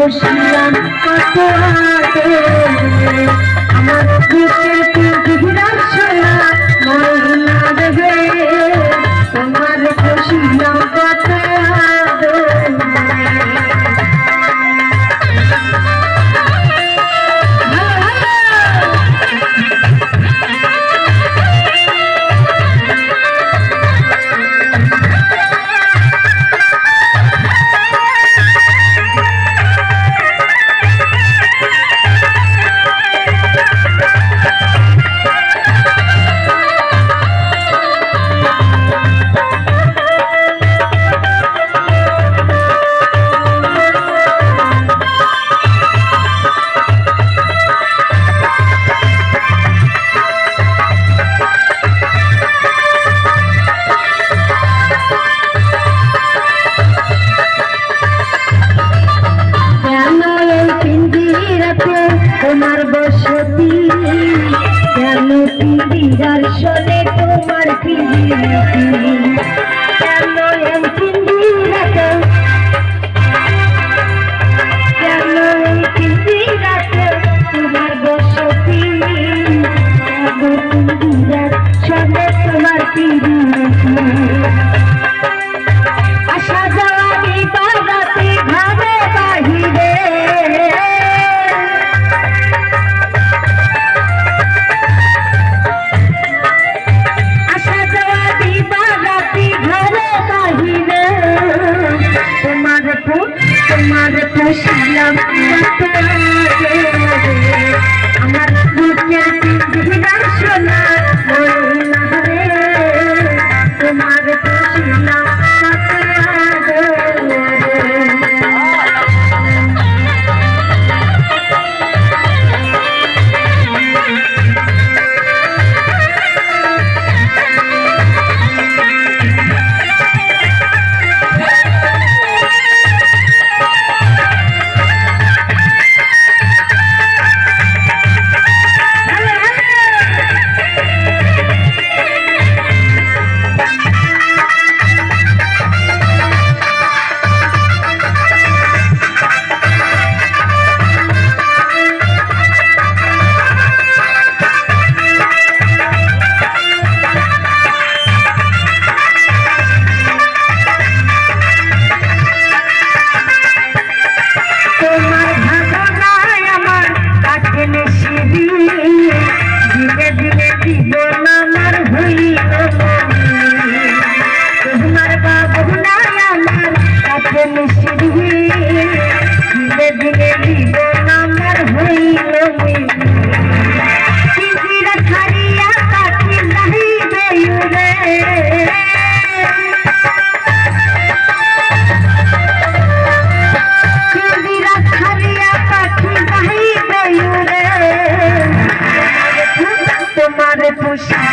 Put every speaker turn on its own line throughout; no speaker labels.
বসিলাম কত আমার বসতি কেন পিড়ি দর্শনে তোমার পিড়ি? বসলাম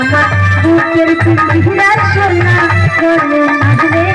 আমার বুকের পিঠিরা সোনা করে নাচবে